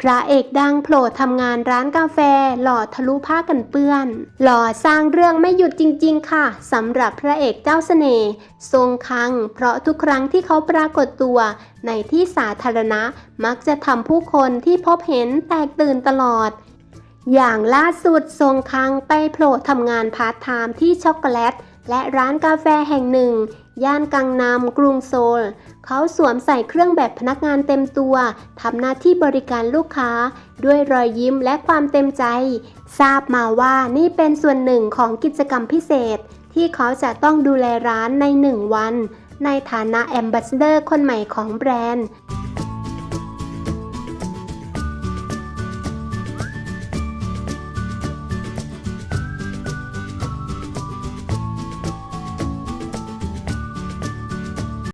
พระเอกดังโผล่ทำงานร้านกาแฟ หล่อทะลุผ้ากันเปื้อน หล่อสร้างเรื่องไม่หยุดจริง ๆ ค่ะสำหรับพระเอกเจ้าเสน่ห์ทรงคัง เพราะทุกครั้งที่เขาปรากฏตัว ในที่สาธารณะมักจะทำผู้คนที่พบเห็นแตกตื่นตลอด อย่างล่าสุดทรงคังไปโผล่ทำงานพาร์ทไทม์ที่ช็อกโกแลต และร้านกาแฟแห่งหนึ่ง ย่านกังนามกรุงโซล เขาสวมใส่เครื่องแบบพนักงานเต็มตัวทำหน้าที่บริการลูกค้า ด้วยรอยยิ้มและความเต็มใจ ทราบมาว่านี่เป็นส่วนหนึ่งของกิจกรรมพิเศษ ที่เขาจะต้องดูแลร้านในหนึ่งวัน ในฐานะแอมบาสเดอร์คนใหม่ของแบรนด์